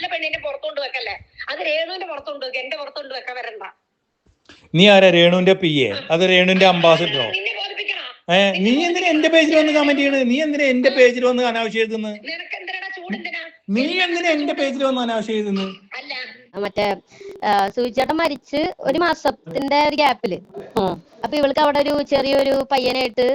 വല്ല പെണ്ണിന്റെ പുറത്തോണ്ട് വെക്കല്ലേ? അത് രേണുവിന്റെ പുറത്തോണ്ട്. വെക്ക എന്റെ പുറത്തോണ്ട് വെക്കാൻ വരണ്ട. നീ ആരാ? രേണുവിന്റെ പി എ അത് രേണുവിന്റെ അംബാസിഡറോ നിന്നെ ബോധിപ്പിക്കണോ? നീ എന്തിനാ എന്റെ പേജിൽ വന്ന് കമന്റ് ചെയ്യണത്? നീ എന്തിനാ എന്റെ പേജിൽ വന്ന് അനാവശ്യം എഴുതുന്നത്? ചൂടെന്തിനാ നീ എന്തിനാ എന്റെ പേജിൽ വന്ന് അനാവശ്യം എഴുതുന്നത്? അല്ല. മറ്റേ സൂചിച്ചേട്ടൻ മരിച്ച് ഒരു മാസത്തിന്റെ ഒരു ഗ്യാപ്പിൽ അപ്പൊ ഇവൾക്ക് അവിടെ ഒരു ചെറിയൊരു പയ്യനായിട്ട്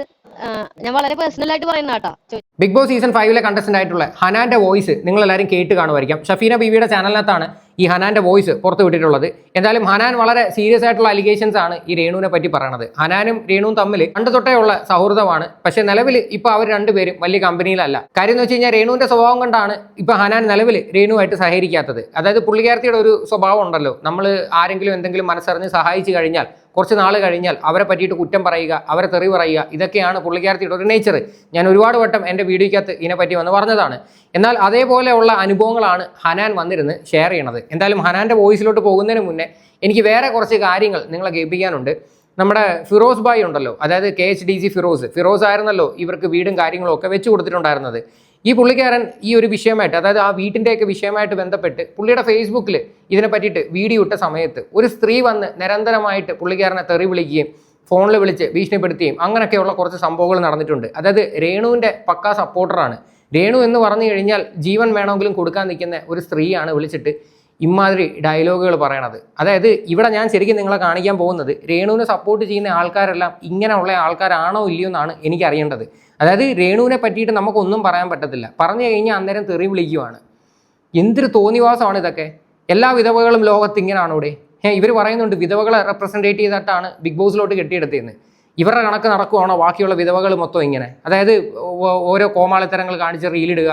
ഞാൻ വളരെ പേഴ്സണൽ ആയിട്ട് പറയുന്ന കേട്ടോ. ബിഗ് ബോസ് സീസൺ ഫൈവിലെ കണ്ടസ്റ്റന്റ് ആയിട്ടുള്ള ഹനാന്റെ വോയിസ് നിങ്ങൾ എല്ലാവരും കേട്ട് കാണുമായിരിക്കാം. ഷഫീന ബീവിയുടെ ചാനലിനകത്താണ് ഈ ഹനാന്റെ വോയിസ് പുറത്തു വിട്ടിട്ടുള്ളത്. എന്തായാലും ഹനാൻ വളരെ സീരിയസ് ആയിട്ടുള്ള അലിഗേഷൻസ് ആണ് ഈ രേണുവിനെ പറ്റി പറയണത്. ഹനാനും രേണുവും തമ്മിൽ പണ്ട് തൊട്ടേ ഉള്ള സൗഹൃദമാണ്. പക്ഷെ നിലവിൽ ഇപ്പൊ അവർ രണ്ടുപേരും വലിയ കമ്പനിയിലല്ല കാര്യം എന്ന് വെച്ച് കഴിഞ്ഞാൽ രേണുവിന്റെ സ്വഭാവം കൊണ്ടാണ് ഇപ്പൊ ഹനാൻ നിലവിൽ രേണുവായിട്ട് സഹകരിക്കാത്തത്. അതായത് പുള്ളിക്കാരത്തിയുടെ ഒരു സ്വഭാവം ഉണ്ടല്ലോ. നമ്മൾ ആരെങ്കിലും എന്തെങ്കിലും മനസ്സറിഞ്ഞ് സഹായിച്ചു കഴിഞ്ഞാൽ കുറച്ച് നാൾ കഴിഞ്ഞാൽ അവരെ പറ്റിയിട്ട് കുറ്റം പറയുക അവരെ തെറി പറയുക ഇതൊക്കെയാണ് പുള്ളിക്കാരത്തിയുടെ ഒരു നേച്ചർ ഞാൻ ഒരുപാട് വട്ടം എന്റെ വീഡിയോയ്ക്കകത്ത് ഇതിനെപ്പറ്റി വന്ന് പറഞ്ഞതാണ്. എന്നാൽ അതേപോലെയുള്ള അനുഭവങ്ങളാണ് ഹനാൻ വന്നിരുന്ന് ഷെയർ ചെയ്യണത്. എന്തായാലും ഹനാന്റെ വോയിസിലോട്ട് പോകുന്നതിന് മുന്നേ എനിക്ക് വേറെ കുറച്ച് കാര്യങ്ങൾ നിങ്ങളെ കേൾപ്പിക്കാനുണ്ട്. നമ്മുടെ ഫിറോസ് ബായ് ഉണ്ടല്ലോ അതായത് K H D C Firoz. Firoz ആയിരുന്നല്ലോ ഇവർക്ക് വീടും കാര്യങ്ങളും ഒക്കെ വെച്ച് കൊടുത്തിട്ടുണ്ടായിരുന്നത്. ഈ പുള്ളിക്കാരൻ ഈ ഒരു വിഷയമായിട്ട് അതായത് ആ വീട്ടിന്റെയൊക്കെ വിഷയമായിട്ട് ബന്ധപ്പെട്ട് പുള്ളിയുടെ ഫേസ്ബുക്കിൽ ഇതിനെ പറ്റിയിട്ട് വീഡിയോ ഇട്ട സമയത്ത് ഒരു സ്ത്രീ വന്ന് നിരന്തരമായിട്ട് പുള്ളിക്കാരനെ തെറി വിളിക്കുകയും ഫോണിൽ വിളിച്ച് ഭീഷണിപ്പെടുത്തുകയും അങ്ങനെയൊക്കെയുള്ള കുറച്ച് സംഭവങ്ങൾ നടന്നിട്ടുണ്ട്. അതായത് രേണുവിന്റെ പക്കാ സപ്പോർട്ടറാണ്. രേണു എന്ന് പറഞ്ഞു കഴിഞ്ഞാൽ ജീവൻ വേണമെങ്കിലും കൊടുക്കാൻ നിൽക്കുന്ന ഒരു സ്ത്രീയാണ് വിളിച്ചിട്ട് ഇമാതിരി ഡയലോഗുകൾ പറയണത്. അതായത് ഇവിടെ ഞാൻ ശരിക്കും നിങ്ങളെ കാണിക്കാൻ പോകുന്നത് രേണുവിനെ സപ്പോർട്ട് ചെയ്യുന്ന ആൾക്കാരെല്ലാം ഇങ്ങനെയുള്ള ആൾക്കാരാണോ ഇല്ലയോ എന്നാണ് എനിക്ക് അറിയേണ്ടത്. അതായത് രേണുവിനെ പറ്റിയിട്ട് നമുക്കൊന്നും പറയാൻ പറ്റത്തില്ല. പറഞ്ഞു കഴിഞ്ഞാൽ അന്നേരം തെറി വിളിക്കുവാണ്. എന്തൊരു തോന്നിവാസമാണ് ഇതൊക്കെ. എല്ലാ വിധവകളും ലോകത്ത് ഇങ്ങനെയാണ് ഇവിടെ. ഇവർ പറയുന്നുണ്ട് വിധവകളെ റെപ്രസെന്റേറ്റ് ചെയ്തിട്ടാണ് ബിഗ് ബോസിലോട്ട് കെട്ടിയെടുത്തതെന്ന്. ഇവരുടെ കണക്ക് നടക്കുവാണോ? ബാക്കിയുള്ള വിധവകൾ മൊത്തം ഇങ്ങനെ. അതായത് ഓരോ കോമാളിത്തരങ്ങൾ കാണിച്ച് റീലിടുക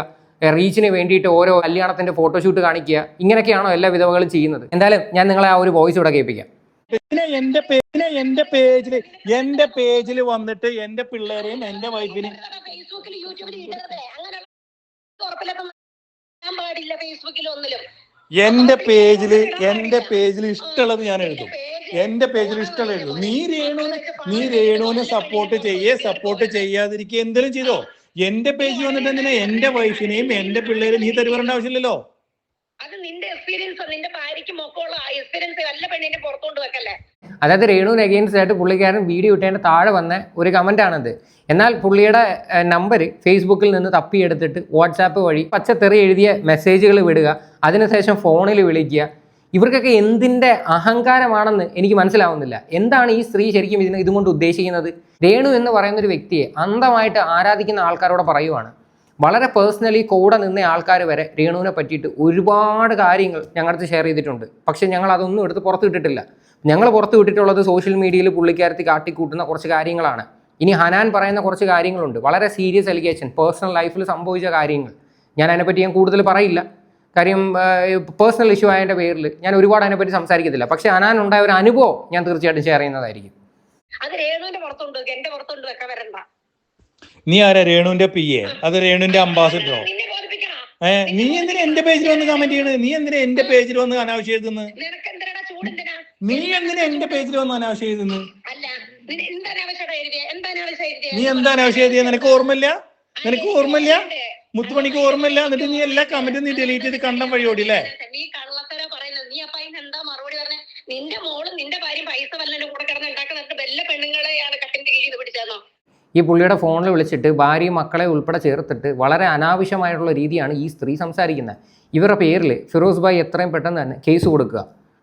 റീച്ചിന് വേണ്ടിയിട്ട് ഓരോ കല്യാണത്തിന്റെ ഫോട്ടോഷൂട്ട് കാണിക്കുക. ഇങ്ങനെയൊക്കെയാണോ എല്ലാ വിധവകളും ചെയ്യുന്നത്? എന്തായാലും ഞാൻ നിങ്ങളെ ആ ഒരു വോയിസ് ഇവിടെ കേൾപ്പിക്കാം. പിന്നെ എന്റെ പിന്നെ എന്റെ പേജിൽ എന്റെ പേജിൽ വന്നിട്ട് എന്റെ പിള്ളേരെയും എന്റെ വൈഫിനെയും ഫേസ്ബുക്കിൽ യൂട്യൂബിൽ ഇടരുത് അങ്ങനെയുള്ള പാടില്ല ഫേസ്ബുക്കിൽ ഒന്നിലും. എന്റെ പേജിൽ എന്റെ പേജിൽ ഇഷ്ടമുള്ളത് ഞാൻ എഴുതും. എന്റെ പേജിൽ ഇഷ്ടമുള്ളത് എഴുതും. നീ രേണുവിനെ നീ രേണുവിനെ സപ്പോർട്ട് ചെയ്യേ സപ്പോർട്ട് ചെയ്യാതിരിക്കുക എന്തെങ്കിലും ചെയ്തോ? എന്റെ പേജ് വന്നിട്ട് എന്തിനാ എന്റെ വൈഫിനെയും എന്റെ പിള്ളേരെയും നീ തരുവരേണ്ട ആവശ്യമില്ലല്ലോ? അത് നിന്റെ എക്സ്പീരിയൻസ് നിന്റെ ഭാര്യയ്ക്ക് മൊക്കമുള്ള എക്സ്പീരിയൻസ് നല്ല പെണ്ണിനെ പുറത്തോണ്ട് വെക്കല്ലേ? അതായത് രേണുവിന് അഗെയിൻസ്റ്റ് ആയിട്ട് പുള്ളിക്കാരൻ വീഡിയോ ഇട്ടേണ്ട താഴെ വന്ന ഒരു കമന്റ് ആണത്. എന്നാൽ പുള്ളിയുടെ നമ്പർ ഫേസ്ബുക്കിൽ നിന്ന് തപ്പിയെടുത്തിട്ട് വാട്സാപ്പ് വഴി പച്ചത്തെറി എഴുതിയ മെസ്സേജുകൾ വിടുക അതിനുശേഷം ഫോണിൽ വിളിക്കുക ഇവർക്കൊക്കെ എന്തിന്റെ അഹങ്കാരമാണെന്ന് എനിക്ക് മനസ്സിലാവുന്നില്ല. എന്താണ് ഈ സ്ത്രീ ശരിക്കും ഇതിന് ഇതുകൊണ്ട് ഉദ്ദേശിക്കുന്നത്? രേണു എന്ന് പറയുന്ന ഒരു വ്യക്തിയെ അന്ധമായിട്ട് ആരാധിക്കുന്ന ആൾക്കാരോട് പറയുവാണ്. വളരെ പേഴ്സണലി കൂടെ നിന്ന ആൾക്കാർ വരെ രേണുവിനെ പറ്റിയിട്ട് ഒരുപാട് കാര്യങ്ങൾ ഞങ്ങളടുത്ത് ഷെയർ ചെയ്തിട്ടുണ്ട്. പക്ഷേ ഞങ്ങൾ അതൊന്നും എടുത്ത് പുറത്ത് വിട്ടിട്ടില്ല. ഞങ്ങൾ പുറത്ത് വിട്ടിട്ടുള്ളത് സോഷ്യൽ മീഡിയയിൽ പുള്ളിക്കാരത്തി കാട്ടിക്കൂട്ടുന്ന കുറച്ച് കാര്യങ്ങളാണ്. ഇനി ഹനാൻ പറയുന്ന കുറച്ച് കാര്യങ്ങളുണ്ട്. വളരെ സീരിയസ് അലിഗേഷൻ പേഴ്സണൽ ലൈഫിൽ സംഭവിച്ച കാര്യങ്ങൾ. ഞാൻ അതിനെപ്പറ്റി ഞാൻ കൂടുതൽ പറയില്ല. കാര്യം പേഴ്സണൽ ഇഷ്യൂ ആയതിന്റെ പേരിൽ ഞാൻ ഒരുപാട് അതിനെപ്പറ്റി സംസാരിക്കത്തില്ല. പക്ഷെ അനാനുണ്ടായ ഉണ്ടായ ഒരു അനുഭവം ഞാൻ തീർച്ചയായിട്ടും ഷെയർ ചെയ്യുന്നതായിരിക്കും. അത് രേണുവിന്റെ പുറത്തോണ്ട്. എന്റെ പുറത്തോണ്ട്. വെക്കാൻ വരണ്ട. നീ ആരാ? രേണുവിന്റെ പി എ അത് രേണുവിന്റെ അംബാസിഡറോ ഏ നീ എന്തിനാ എന്റെ പേജിൽ വന്ന് കമന്റ് ചെയ്യണത്? നീ എന്തിനാ എന്റെ പേജിൽ വന്ന് അനാവശ്യം എഴുതുന്നത്? നീ എന്തിനാ എന്റെ പേജിൽ വന്ന് അനാവശ്യം എഴുതുന്നത്? നീ എന്താ അനാവശ്യം എഴുതിയ? നിനക്ക് ഓർമ്മയില്ല? നിനക്ക് ഓർമ്മയില്ല? മുത്തുമണിക്ക് ഓർമ്മയില്ല എന്നിട്ട് നീ എല്ലാ കമന്റും നീ ഡിലീറ്റ് ചെയ്ത് കണ്ടം വഴി ഓടില്ലേ നീ കള്ളത്തര പറയുന്നത്. നീ അപ്പൊ അതിന് എന്താ മറുപടി പറഞ്ഞ? നിന്റെ മോളും നിന്റെ ഭാര്യയും പൈസ വല്ലതിന്റെ കൂടെ കിടന്ന് ഉണ്ടാക്കുന്നിട്ട് വല്ല പെണ്ണുങ്ങളെയാണ് കട്ടിന്റെ കീഴിൽ പിടിച്ചതെന്നോ? ഈ പുള്ളിയുടെ ഫോണിൽ വിളിച്ചിട്ട് ഭാര്യയും മക്കളെ ഉൾപ്പെടെ ചേർത്തിട്ട് വളരെ അനാവശ്യമായിട്ടുള്ള രീതിയാണ് ഈ സ്ത്രീ സംസാരിക്കുന്നത്. ഇവരുടെ പേരിൽ ഫിറോസ് ഭായ് എത്രയും പെട്ടെന്ന് തന്നെ കേസ് കൊടുക്കുക.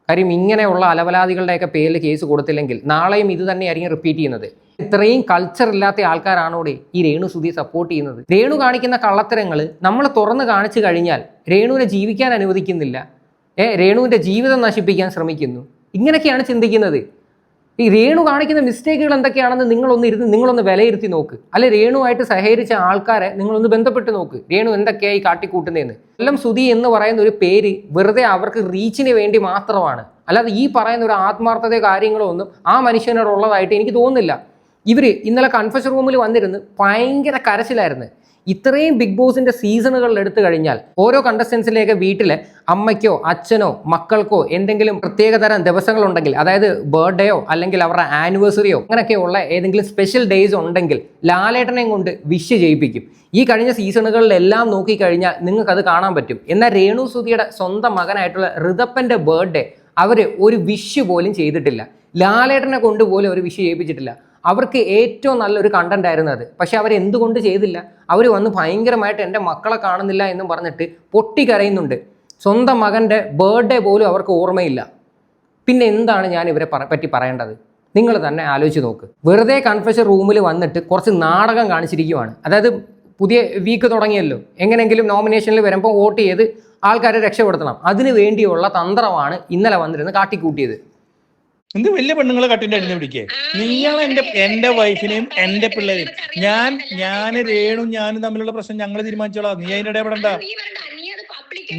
കാര്യം ഇങ്ങനെയുള്ള അലവലാദികളുടെയൊക്കെ പേരിൽ കേസ് കൊടുത്തില്ലെങ്കിൽ നാളെയും ഇത് തന്നെയായിരിക്കും റിപ്പീറ്റ് ചെയ്യുന്നത്. ഇത്രയും കൾച്ചർ ഇല്ലാത്ത ആൾക്കാരാണോടെ ഈ രേണു സുധി സപ്പോർട്ട് ചെയ്യുന്നത്? രേണു കാണിക്കുന്ന കള്ളത്തരങ്ങൾ നമ്മൾ തുറന്ന് കാണിച്ചു കഴിഞ്ഞാൽ രേണുവിനെ ജീവിക്കാൻ അനുവദിക്കുന്നില്ല. ഏ രേണുവിന്റെ ജീവിതം നശിപ്പിക്കാൻ ശ്രമിക്കുന്നു. ഇങ്ങനെയൊക്കെയാണ് ചിന്തിക്കുന്നത്. ഈ രേണു കാണിക്കുന്ന മിസ്റ്റേക്കുകൾ എന്തൊക്കെയാണെന്ന് നിങ്ങളൊന്ന് ഇരുന്ന് നിങ്ങളൊന്ന് വിലയിരുത്തി നോക്ക്. അല്ലെ രേണുവായിട്ട് സഹകരിച്ച ആൾക്കാരെ നിങ്ങളൊന്ന് ബന്ധപ്പെട്ട് നോക്ക്. രേണു എന്തൊക്കെയായി കാട്ടിക്കൂട്ടുന്നതെന്ന്. എല്ലാം സുധി എന്ന് പറയുന്ന ഒരു പേര് വെറുതെ അവർക്ക് റീച്ചിന് വേണ്ടി മാത്രമാണ്. അല്ലാതെ ഈ പറയുന്ന ഒരു ആത്മാർത്ഥതയോ കാര്യങ്ങളോ ഒന്നും ആ മനുഷ്യനോടുള്ളതായിട്ട് എനിക്ക് തോന്നുന്നില്ല. ഇവർ ഇന്നലെ കൺഫഷൻ റൂമിൽ വന്നിരുന്ന് ഭയങ്കര കരച്ചിലായിരുന്നു. ഇത്രയും ബിഗ് ബോസിന്റെ സീസണുകൾ എടുത്തു കഴിഞ്ഞാൽ ഓരോ കണ്ടസ്റ്റൻസിലേക്ക് വീട്ടിലെ അമ്മയ്ക്കോ അച്ഛനോ മക്കൾക്കോ എന്തെങ്കിലും പ്രത്യേകതരം ദിവസങ്ങളുണ്ടെങ്കിൽ അതായത് ബർത്ത്ഡേയോ അല്ലെങ്കിൽ അവരുടെ ആനിവേഴ്സറിയോ അങ്ങനെയൊക്കെയുള്ള ഏതെങ്കിലും സ്പെഷ്യൽ ഡേയ്സ് ഉണ്ടെങ്കിൽ ലാലേട്ടനെയും കൊണ്ട് വിഷ് ചെയ്യിപ്പിക്കും. ഈ കഴിഞ്ഞ സീസണുകളിലെല്ലാം നോക്കിക്കഴിഞ്ഞാൽ നിങ്ങൾക്ക് അത് കാണാൻ പറ്റും. എന്നാൽ രേണു സുധിയുടെ സ്വന്തം മകനായിട്ടുള്ള ഋതപ്പന്റെ ബർത്ത്ഡേ അവർ ഒരു വിഷ് പോലും ചെയ്തിട്ടില്ല. ലാലേട്ടനെ കൊണ്ട് പോലും ഒരു വിഷ് ചെയ്യിപ്പിച്ചിട്ടില്ല. അവർക്ക് ഏറ്റവും നല്ലൊരു കണ്ടന്റ് ആയിരുന്നു അത്. പക്ഷെ അവർ എന്തുകൊണ്ട് ചെയ്തില്ല? അവർ വന്ന് ഭയങ്കരമായിട്ട് എന്റെ മക്കളെ കാണുന്നില്ല എന്നും പറഞ്ഞിട്ട് പൊട്ടി കരയുന്നുണ്ട് സ്വന്തം മകന്റെ ബർത്ത്ഡേ പോലും അവർക്ക് ഓർമ്മയില്ല. പിന്നെ എന്താണ് ഞാൻ ഇവരെ പറ- പറ്റി പറയേണ്ടത്? നിങ്ങൾ തന്നെ ആലോചിച്ച് നോക്ക്. വെറുതെ കൺഫെഷൻ റൂമിൽ വന്നിട്ട് കുറച്ച് നാടകം കാണിച്ചിരിക്കുവാണ്. അതായത് പുതിയ വീക്ക് തുടങ്ങിയല്ലോ. എങ്ങനെയെങ്കിലും നോമിനേഷനിൽ വരുമ്പോൾ വോട്ട് ചെയ്ത് ആൾക്കാരെ രക്ഷപ്പെടുത്തണം. അതിനു വേണ്ടിയുള്ള തന്ത്രമാണ് ഇന്നലെ വന്നിരുന്ന് കാട്ടിക്കൂട്ടിയത്. എന്ത് വലിയ പെണ്ണുങ്ങളെ കട്ടിന്റെ അടിഞ്ഞു പിടിക്കേ? നിങ്ങൾ എന്റെ എന്റെ വൈഫിനെയും എന്റെ പിള്ളേരെയും. ഞാൻ ഞാൻ രേണു ഞാനും തമ്മിലുള്ള പ്രശ്നം ഞങ്ങൾ തീരുമാനിച്ചോളാം. നീ അതിന്റെ ഇടപെടണ്ട.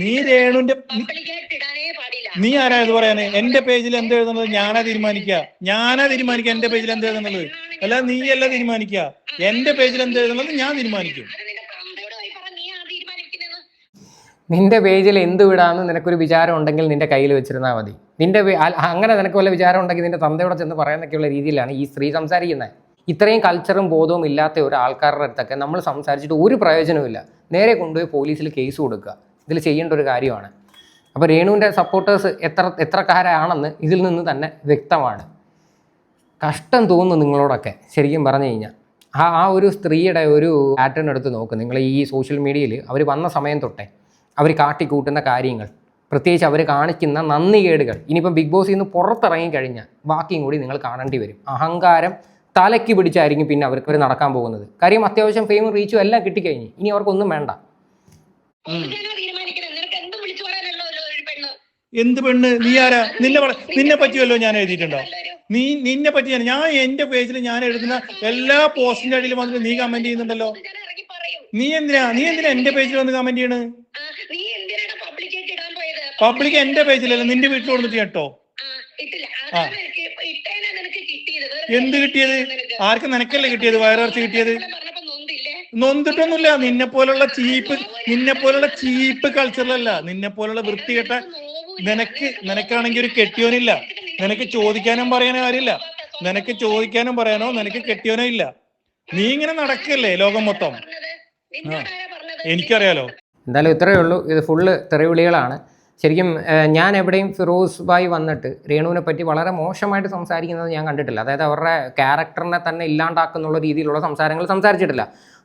നീ രേണുന്റെ നീ ആരാ ഇത് പറയാന് എന്റെ പേജിൽ എന്ത് എഴുതുന്നത്? ഞാനാ തീരുമാനിക്കുക. ഞാനാ തീരുമാനിക്ക എന്റെ പേജിൽ എന്ത് എഴുതുന്നത്? അല്ല നീ അല്ല തീരുമാനിക്കുക. എന്റെ പേജിൽ എന്ത് എഴുതുന്നത്? ഞാൻ തീരുമാനിക്കും. നിന്റെ പേജിൽ എന്ത് വിടാമെന്ന് നിനക്കൊരു വിചാരം ഉണ്ടെങ്കിൽ നിന്റെ കയ്യിൽ വെച്ചിരുന്നാൽ മതി. നിന്റെ അങ്ങനെ നിനക്ക് വല്ല വിചാരം ഉണ്ടെങ്കിൽ നിന്റെ തന്തയോടെ ചെന്ന് പറയാനൊക്കെയുള്ള രീതിയിലാണ് ഈ സ്ത്രീ സംസാരിക്കുന്നത് ഇത്രയും കൾച്ചറും ബോധവും ഇല്ലാത്ത ഒരു ആൾക്കാരുടെ അടുത്തൊക്കെ നമ്മൾ സംസാരിച്ചിട്ട് ഒരു പ്രയോജനവുമില്ല നേരെ കൊണ്ടുപോയി പോലീസിൽ കേസ് കൊടുക്കുക. ഇതിൽ ചെയ്യേണ്ട ഒരു കാര്യമാണ്. അപ്പോൾ രേണുവിന്റെ സപ്പോർട്ടേഴ്സ് എത്ര എത്രക്കാരാണെന്ന് ഇതിൽ നിന്ന് തന്നെ വ്യക്തമാണ്. കഷ്ടം തോന്നുന്നു നിങ്ങളോടൊക്കെ ശരിക്കും പറഞ്ഞു കഴിഞ്ഞാൽ. ആ ആ ഒരു സ്ത്രീയുടെ ഒരു പാറ്റേൺ എടുത്ത് നോക്ക്. നിങ്ങൾ ഈ സോഷ്യൽ മീഡിയയിൽ അവർ വന്ന സമയം തൊട്ടേ അവർ കാട്ടിക്കൂട്ടുന്ന കാര്യങ്ങൾ. പ്രത്യേകിച്ച് അവർ കാണിക്കുന്ന നന്ദികേടുകൾ. ഇനിയിപ്പം ബിഗ് ബോസിൽ നിന്ന് പുറത്തിറങ്ങി കഴിഞ്ഞാൽ ബാക്കിയും കൂടി നിങ്ങൾ കാണേണ്ടി വരും. അഹങ്കാരം തലയ്ക്ക് പിടിച്ചായിരിക്കും പിന്നെ അവർക്ക് അവർ നടക്കാൻ പോകുന്നത്. കാര്യം അത്യാവശ്യം ഫെയിമും റീച്ചും എല്ലാം കിട്ടിക്കഴിഞ്ഞ് ഇനി അവർക്കൊന്നും വേണ്ട. എന്ത് വിളിച്ചു പറയാനല്ലോ ഒരു പെണ്ണ് എന്ത് പെണ്ണ്? നീ ആരാ? നിന്നെ നിന്നെ പറ്റിയല്ലോ ഞാൻ എഴുതിയിട്ടുണ്ടോ? നീ നിന്നെ പറ്റി ഞാൻ- എന്റെ പേജിൽ ഞാൻ എഴുതുന്ന എല്ലാ പോസ്റ്റിന്റെ അടിയിലും വന്നിട്ട് നീ കമന്റ് ചെയ്യുന്നുണ്ടല്ലോ. നീ എന്തിനാ? നീ എന്തിനാ എന്റെ പേജിൽ വന്ന് കമന്റ് ചെയ്യണ് ആ, നീ എന്തിനാണ് പബ്ലിക് ആയിട്ട് ഇടാൻ പോയത് പബ്ലിക് എന്റെ പേജിലല്ല നിന്റെ വീട്ടിൽ കൊടുത്തിട്ട് കേട്ടോ. എന്ത് കിട്ടിയത്. ആർക്ക് നിനക്കല്ലേ കിട്ടിയത്? വയറിറച്ചി കിട്ടിയത്? നൊന്തിട്ടൊന്നുമില്ല. നിന്നെ പോലുള്ള ചീപ്പ് നിന്നെ പോലുള്ള ചീപ്പ് കൾച്ചറിലല്ല. നിന്നെ പോലുള്ള വൃത്തികെട്ട നിനക്ക് നിനക്കാണെങ്കിൽ ഒരു കെട്ടിയോനില്ല. നിനക്ക് ചോദിക്കാനും പറയാനോ ആരില്ല. നിനക്ക് ചോദിക്കാനും പറയാനോ? നിനക്ക് കെട്ടിയോനോ ഇല്ല. നീ ഇങ്ങനെ നടക്കല്ലേ ലോകം മൊത്തം? എനിക്കറിയാലോ. എന്തായാലും ഇത്രയേ ഉള്ളൂ. ഇത് ഫുള്ള് തെറിവിളികളാണ്. ശരിക്കും ഞാൻ എവിടെയും ഫിറോസ് ഭായ് വന്നിട്ട് രേണുവിനെ പറ്റി വളരെ മോശമായിട്ട് സംസാരിക്കുന്നത് ഞാൻ കണ്ടിട്ടില്ല. അതായത് അവരുടെ ക്യാരക്ടറിനെ തന്നെ ഇല്ലാണ്ടാക്കുന്നുള്ള രീതിയിലുള്ള സംസാരങ്ങൾ സംസാരിച്ചിട്ടില്ല.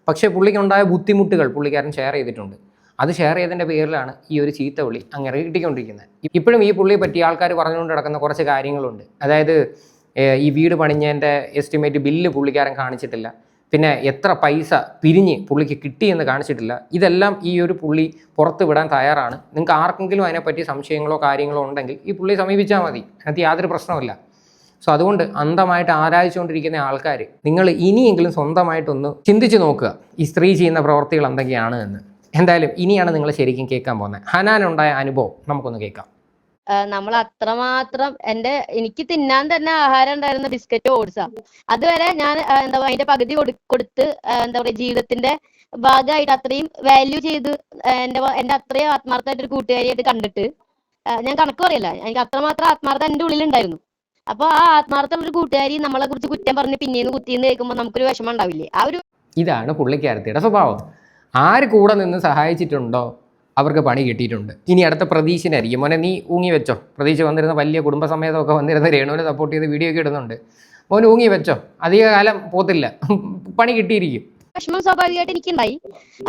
പക്ഷേ പുള്ളിക്കുണ്ടായ ബുദ്ധിമുട്ടുകൾ പുള്ളിക്കാരൻ ഷെയർ ചെയ്തിട്ടുണ്ട്. അത് ഷെയർ ചെയ്തതിന്റെ പേരിലാണ് ഈ ഒരു ചീത്ത അങ്ങനെ കിട്ടിക്കൊണ്ടിരിക്കുന്നത്. ഇപ്പോഴും ഈ പുള്ളിയെ പറ്റി ആൾക്കാർ പറഞ്ഞുകൊണ്ട് നടക്കുന്ന കുറച്ച് കാര്യങ്ങളുണ്ട്. അതായത് ഈ വീട് പണിഞ്ഞതിന്റെ എസ്റ്റിമേറ്റ് ബില്ല് പുള്ളിക്കാരൻ കാണിച്ചിട്ടില്ല. പിന്നെ എത്ര പൈസ പിരിഞ്ഞ് പുള്ളിക്ക് കിട്ടിയെന്ന് കാണിച്ചിട്ടില്ല. ഇതെല്ലാം ഈ ഒരു പുള്ളി പുറത്ത് വിടാൻ തയ്യാറാണ്. നിങ്ങൾക്ക് ആർക്കെങ്കിലും അതിനെപ്പറ്റി സംശയങ്ങളോ കാര്യങ്ങളോ ഉണ്ടെങ്കിൽ ഈ പുള്ളിയെ സമീപിച്ചാൽ മതി. അതിനകത്ത് യാതൊരു പ്രശ്നമില്ല സോ അതുകൊണ്ട് അന്ധമായിട്ട് ആരാധിച്ചുകൊണ്ടിരിക്കുന്ന ആൾക്കാർ നിങ്ങൾ ഇനിയെങ്കിലും സ്വന്തമായിട്ടൊന്ന് ചിന്തിച്ച് നോക്കുക ഈ സ്ത്രീ ചെയ്യുന്ന പ്രവർത്തികൾ എന്തൊക്കെയാണ് എന്ന്. എന്തായാലും ഇനിയാണ് നിങ്ങൾ ശരിക്കും കേൾക്കാൻ പോകുന്നത്. ഹനാനുണ്ടായ അനുഭവം നമുക്കൊന്ന് കേൾക്കാം. നമ്മൾ അത്രമാത്രം എന്റെ എനിക്ക് തിന്നാൻ തന്നെ ആഹാരം ഉണ്ടായിരുന്ന ബിസ്ക്കറ്റ് ഓട്സാ. അതുവരെ ഞാൻ എന്താ പറയുക അതിന്റെ പകുതി കൊടു- കൊടുത്ത് എന്താ പറയാ ജീവിതത്തിന്റെ ഭാഗമായിട്ട് അത്രയും വാല്യൂ ചെയ്ത് എന്റെ എന്റെ അത്രയും ആത്മാർത്ഥമായിട്ട് ഒരു കൂട്ടുകാരിയായിട്ട് കണ്ടിട്ട് ഞാൻ കണക്ക് പറയില്ല. എനിക്ക് അത്രമാത്രം ആത്മാർത്ഥം എന്റെ ഉള്ളിൽ ഉണ്ടായിരുന്നു അപ്പൊ ആ ആത്മാർത്ഥം ഒരു കൂട്ടുകാരി നമ്മളെ കുറിച്ച് കുറ്റം പറഞ്ഞ് പിന്നീന്ന് കുത്തിന്ന് കേൾക്കുമ്പോൾ നമുക്കൊരു വിഷമം ഉണ്ടാവില്ലേ? ആ ഒരു ഇതാണ് പുള്ളിക്കാരത്തിയുടെ സ്വഭാവം. ആര് കൂടെ നിന്ന് സഹായിച്ചിട്ടുണ്ടോ? അവർക്ക് പണി കിട്ടിയിട്ടുണ്ട്. ഇനി അടുത്ത പ്രതീക്ഷനായിരിക്കും മോനെ നീ ഊങ്ങി വെച്ചോ. പ്രതീക്ഷ വന്നിരുന്ന വലിയ കുടുംബസമേതമൊക്കെ വന്നിരുന്ന രേണുവിനെ സപ്പോർട്ട് ചെയ്ത് വീഡിയോ ഒക്കെ ഇടുന്നുണ്ട്. മോൻ ഊങ്ങി വെച്ചോ. അധിക കാലം പോത്തില്ല. പണി കിട്ടിയിരിക്കും. വിഷമം സ്വാഭാവികമായിട്ട് എനിക്കുണ്ടായി.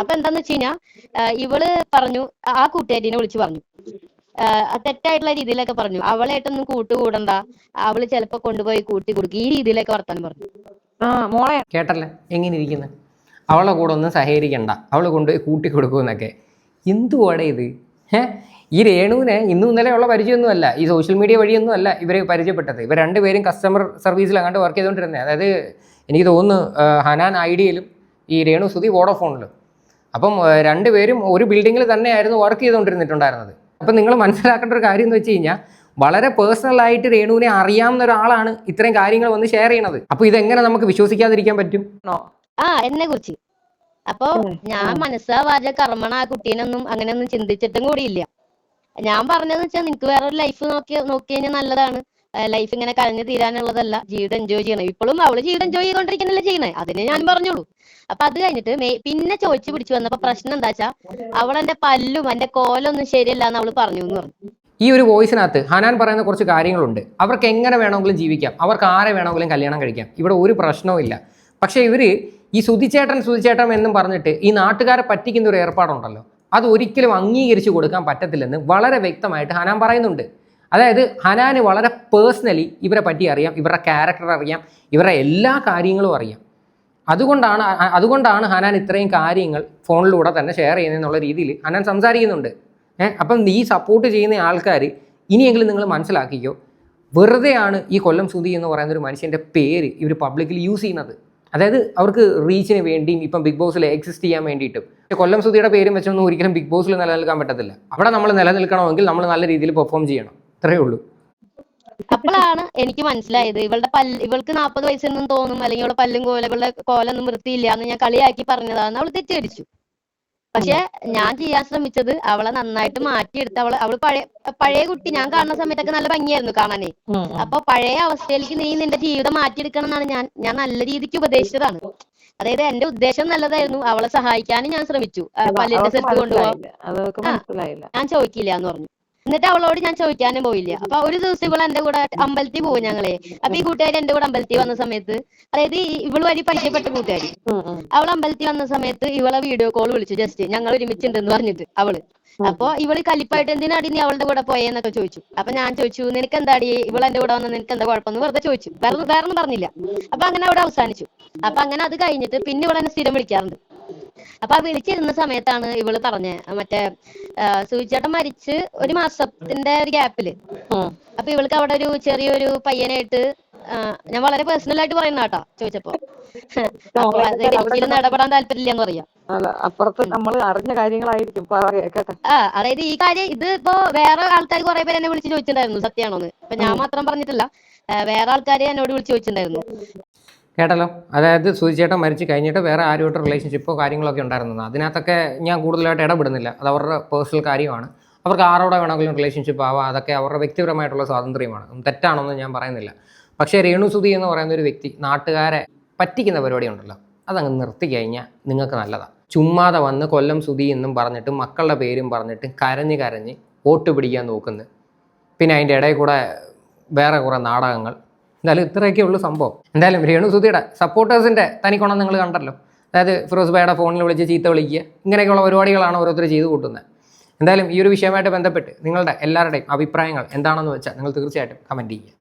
അപ്പൊ എന്താന്ന് വെച്ച് കഴിഞ്ഞാ ആ, ഇവൾ പറഞ്ഞു ആ കൂട്ടുകാരിനെ വിളിച്ചു പറഞ്ഞു. തെറ്റായിട്ടുള്ള രീതിയിലൊക്കെ പറഞ്ഞു. അവളായിട്ടൊന്നും കൂട്ടുകൂടണ്ട. അവൾ ചിലപ്പോ കൊണ്ടുപോയി കൂട്ടി കൊടുക്കും. ഈ രീതിയിലൊക്കെ വർത്താനം പറഞ്ഞു. ആ മോളെ. കേട്ടല്ലേ? എങ്ങനെ ഇരിക്കുന്നത് അവളെ കൂടെ ഒന്നും സഹകരിക്കണ്ട. അവൾ കൊണ്ടുപോയി കൂട്ടി കൊടുക്കുമെന്നൊക്കെ എന്തുവാടെ ഇത്? ഈ രേണുവിനെ ഇന്നും ഇന്നലെ ഉള്ള പരിചയമൊന്നുമല്ല. ഈ സോഷ്യൽ മീഡിയ വഴിയൊന്നും അല്ല ഇവർ പരിചയപ്പെട്ടത്. ഇവർ രണ്ടുപേരും കസ്റ്റമർ സർവീസിൽ അങ്ങോട്ട് വർക്ക് ചെയ്തുകൊണ്ടിരുന്നത് അതായത് എനിക്ക് തോന്നുന്നു ഹനാൻ ഐഡിയയിലും ഈ രേണു സുധി വോഡോഫോണിലും. അപ്പം രണ്ടുപേരും ഒരു ബിൽഡിങ്ങിൽ തന്നെയായിരുന്നു വർക്ക് ചെയ്തുകൊണ്ടിരുന്നിട്ടുണ്ടായിരുന്നത് അപ്പം നിങ്ങൾ മനസ്സിലാക്കേണ്ട ഒരു കാര്യം എന്ന് വെച്ച് കഴിഞ്ഞാൽ വളരെ പേഴ്സണലായിട്ട് രേണുവിനെ അറിയാവുന്ന ഒരാളാണ് ഇത്രയും കാര്യങ്ങൾ വന്ന് ഷെയർ ചെയ്യണത്. അപ്പോൾ ഇതെങ്ങനെ നമുക്ക് വിശ്വസിക്കാതിരിക്കാൻ പറ്റും? ആ എന്നെ കുറിച്ച്. അപ്പൊ ഞാൻ മനസ്സാ വാച കർമ്മണ ആ കുട്ടീനൊന്നും അങ്ങനെയൊന്നും ചിന്തിച്ചിട്ടും കൂടിയില്ല. ഞാൻ പറഞ്ഞതെന്ന് വെച്ചാൽ നിനക്ക് വേറൊരു ലൈഫ് നോക്കി നോക്കി കഴിഞ്ഞാൽ നല്ലതാണ്. ലൈഫ് ഇങ്ങനെ കഴിഞ്ഞു തീരാനുള്ളതല്ല ജീവിതം എൻജോയ് ചെയ്യണം. ഇപ്പോഴും അവൾ ജീവിതം എൻജോയ് ചെയ്തോണ്ടിരിക്കുന്നല്ലേ ചെയ്യണേ അതിനെ ഞാൻ പറഞ്ഞോളൂ. അപ്പൊ അത് കഴിഞ്ഞിട്ട് മേ- പിന്നെ ചോദിച്ചു പിടിച്ചു വന്നപ്പോ പ്രശ്നം എന്താ വെച്ചാ അവളെന്റെ പല്ലും എന്റെ കോലൊന്നും ശരിയല്ല എന്ന് അവൾ പറഞ്ഞു എന്ന് പറഞ്ഞു. ഈ ഒരു വോയിസിനകത്ത് ഹനാൻ പറയുന്ന കുറച്ച് കാര്യങ്ങളുണ്ട്. അവർക്ക് എങ്ങനെ വേണമെങ്കിലും ജീവിക്കാം. അവർക്ക് ആരെ വേണമെങ്കിലും കല്യാണം കഴിക്കാം. ഇവിടെ ഒരു പ്രശ്നവും ഇല്ല. പക്ഷേ ഇവർ ഈ സുതിച്ചേട്ടൻ സുതിച്ചേട്ടൻ എന്നും പറഞ്ഞിട്ട് ഈ നാട്ടുകാരെ പറ്റിക്കുന്ന ഒരു ഏർപ്പാടുണ്ടല്ലോ. അത് ഒരിക്കലും അംഗീകരിച്ചു കൊടുക്കാൻ പറ്റത്തില്ലെന്ന് വളരെ വ്യക്തമായിട്ട് ഹനാൻ പറയുന്നുണ്ട്. അതായത് ഹനാന് വളരെ പേഴ്സണലി ഇവരെ പറ്റി അറിയാം ഇവരുടെ ക്യാരക്ടർ അറിയാം ഇവരുടെ എല്ലാ കാര്യങ്ങളും അറിയാം. അതുകൊണ്ടാണ് അതുകൊണ്ടാണ് ഹനാൻ ഇത്രയും കാര്യങ്ങൾ ഫോണിലൂടെ തന്നെ ഷെയർ ചെയ്യുന്നതെന്നുള്ള രീതിയിൽ ഹനാൻ സംസാരിക്കുന്നുണ്ട്. ഏഹ് അപ്പം ഈ സപ്പോർട്ട് ചെയ്യുന്ന ആൾക്കാർ ഇനിയെങ്കിലും നിങ്ങൾ മനസ്സിലാക്കിക്കോ വെറുതെയാണ് ഈ കൊല്ലം സുധി എന്ന് പറയുന്ന ഒരു മനുഷ്യന്റെ പേര് ഇവർ പബ്ലിക്കിൽ യൂസ് ചെയ്യുന്നത്. അതായത് അവർക്ക് റീച്ചിന് വേണ്ടിയും ഇപ്പം ബിഗ് ബോസിൽ എക്സിസ്റ്റ് ചെയ്യാൻ വേണ്ടിയിട്ടും. കൊല്ലം സുധിയുടെ പേരും വെച്ചൊന്നും ഒരിക്കലും ബിഗ് ബോസിൽ നിലനിൽക്കാൻ പറ്റത്തില്ല. അവിടെ നമ്മൾ നിലനിൽക്കണമെങ്കിൽ നമ്മൾ നല്ല രീതിയിൽ പെർഫോം ചെയ്യണം. ഇത്രയേ ഉള്ളൂ. അപ്പോഴാണ് എനിക്ക് മനസ്സിലായത് ഇവളുടെ പല്ല് ഇവൾക്ക് നാൽപ്പത് വയസ്സൊന്നും തോന്നും അല്ലെങ്കിൽ ഇവളുടെ പല്ലും കോല ഇവളുടെ കോലൊന്നും വൃത്തിയില്ല എന്ന് ഞാൻ കളിയാക്കി പറഞ്ഞതാണ്. അവൾ തെറ്റിദ്ധരിച്ചു. പക്ഷെ ഞാൻ ചെയ്യാൻ ശ്രമിച്ചത് അവളെ നന്നായിട്ട് മാറ്റിയെടുത്ത് അവളെ അവൾ പഴയ പഴയ കുട്ടി ഞാൻ കാണുന്ന സമയത്തൊക്കെ നല്ല ഭംഗിയായിരുന്നു കാണാനേ. അപ്പൊ പഴയ അവസ്ഥയിലേക്ക് നീ നിന്റെ ജീവിതം മാറ്റിയെടുക്കണം എന്നാണ് ഞാൻ ഞാൻ നല്ല രീതിക്ക് ഉപദേശിച്ചതാണ്. അതായത് എന്റെ ഉദ്ദേശം നല്ലതായിരുന്നു. അവളെ സഹായിക്കാനും ഞാൻ ശ്രമിച്ചു. പല്ലിന്റെ സ്ഥലത്ത് കൊണ്ടുപോകാൻ ഞാൻ ചോദിക്കില്ല എന്ന് പറഞ്ഞു. എന്നിട്ട് അവളോട് ഞാൻ ചോദിക്കാനും പോയില്ല. അപ്പൊ ഒരു ദിവസം ഇവൾ എന്റെ കൂടെ അമ്പലത്തിൽ പോകും ഞങ്ങളെ. അപ്പൊ ഈ കൂട്ടുകാരി എന്റെ കൂടെ അമ്പലത്തിൽ വന്ന സമയത്ത് അതായത് ഇവൾ വഴി പരിചയപ്പെട്ട കൂട്ടുകാരി. അവൾ അമ്പലത്തിൽ വന്ന സമയത്ത് ഇവളെ വീഡിയോ കോൾ വിളിച്ചു. ജസ്റ്റ് ഞങ്ങൾ ഒരുമിച്ചുണ്ടെന്ന് പറഞ്ഞിട്ട് അവൾ. അപ്പൊ ഇവൾ കലിപ്പായിട്ട് എന്തിനാടി നീ അവളുടെ കൂടെ പോയെന്നൊക്കെ ചോദിച്ചു. അപ്പൊ ഞാൻ ചോദിച്ചു നിനക്ക് എന്താടി ഇവൾ എന്റെ കൂടെ വന്ന നിനക്ക് എന്താ കുഴപ്പമെന്ന്? വെറുതെ ചോദിച്ചു. വേറെ വേറൊന്നും പറഞ്ഞില്ല. അപ്പൊ അങ്ങനെ അവിടെ അവസാനിച്ചു. അപ്പൊ അങ്ങനെ അത് കഴിഞ്ഞിട്ട് പിന്നെ ഇവളെന്നെ സ്ഥിരം വിളിക്കാറുണ്ട്. അപ്പൊ ആ വിളിച്ചിരുന്ന സമയത്താണ് ഇവൾ പറഞ്ഞ മറ്റേ സൂചിച്ചേട്ടൻ മരിച്ച് ഒരു മാസത്തിന്റെ ഒരു ഗ്യാപ്പിൽ. അപ്പൊ ഇവൾക്ക് അവിടെ ഒരു ചെറിയൊരു പയ്യനായിട്ട് ഞാൻ വളരെ പേഴ്സണൽ ആയിട്ട് പറയുന്ന കേട്ടോ ചോദിച്ചപ്പോ. അപ്പൊ അത് എനിക്കിലൊന്നും ഇടപെടാൻ താല്പര്യമില്ലെന്ന് പറയാം. അപ്പുറത്ത് നമ്മൾ അറിഞ്ഞ കാര്യങ്ങളായിരിക്കും ആ അതായത് ഈ കാര്യം ഇത് ഇപ്പോ വേറെ ആൾക്കാർ കുറെ പേര് എന്നെ വിളിച്ച് ചോദിച്ചിട്ടുണ്ടായിരുന്നു സത്യമാണോന്ന് ഇപ്പൊ ഞാൻ മാത്രം പറഞ്ഞിട്ടില്ല വേറെ ആൾക്കാർ എന്നോട് വിളിച്ച് ചോദിച്ചിട്ടുണ്ടായിരുന്നു. കേട്ടല്ലോ? അതായത് സുചേട്ടൻ മരിച്ചു കഴിഞ്ഞിട്ട് വേറെ ആരുമായിട്ട് റിലേഷൻഷിപ്പോ കാര്യങ്ങളൊക്കെ ഉണ്ടായിരുന്നു അതിനകത്തൊക്കെ ഞാൻ കൂടുതലായിട്ട് ഇടപെടുന്നില്ല. അത് അവരുടെ പേഴ്സണൽ കാര്യമാണ്. അവർക്ക് ആരോടെ വേണമെങ്കിലും റിലേഷൻഷിപ്പ് ആവാം. അതൊക്കെ അവരുടെ വ്യക്തിപരമായിട്ടുള്ള സ്വാതന്ത്ര്യമാണ്. തെറ്റാണെന്ന് ഞാൻ പറയുന്നില്ല. പക്ഷേ രേണു സുധി എന്ന് പറയുന്ന ഒരു വ്യക്തി നാട്ടുകാരെ പറ്റിക്കുന്ന പരിപാടി ഉണ്ടല്ലോ. അതങ്ങ് നിർത്തി കഴിഞ്ഞാൽ നിങ്ങൾക്ക് നല്ലതാണ് ചുമ്മാതെ വന്ന് കൊല്ലം സുധി എന്നും പറഞ്ഞിട്ട് മക്കളുടെ പേരും പറഞ്ഞിട്ട് കരഞ്ഞ് കരഞ്ഞ് വോട്ട് പിടിക്കാൻ നോക്കുന്നു. പിന്നെ അതിന്റെ ഇടയിൽ കൂടെ വേറെ കുറേ നാടകങ്ങൾ. എന്തായാലും ഇത്രയൊക്കെ ഉള്ളൂ സംഭവം. എന്തായാലും രേണു സുധിയുടെ സപ്പോർട്ടേഴ്സിന്റെ തനിക്കൊണം നിങ്ങൾ കണ്ടല്ലോ. അതായത് ഫിറോസ് ഭായുടെ ഫോണിൽ വിളിച്ച് ചീത്ത വിളിക്കുക ഇങ്ങനെയൊക്കെയുള്ള പരിപാടികളാണ് ഓരോരുത്തർ ചെയ്തു കൂട്ടുന്നത്. എന്തായാലും ഈ ഒരു വിഷയമായിട്ട് ബന്ധപ്പെട്ട് നിങ്ങളുടെ എല്ലാവരുടെയും അഭിപ്രായങ്ങൾ എന്താണെന്ന് വെച്ചാൽ നിങ്ങൾ തീർച്ചയായിട്ടും കമന്റ് ചെയ്യുക.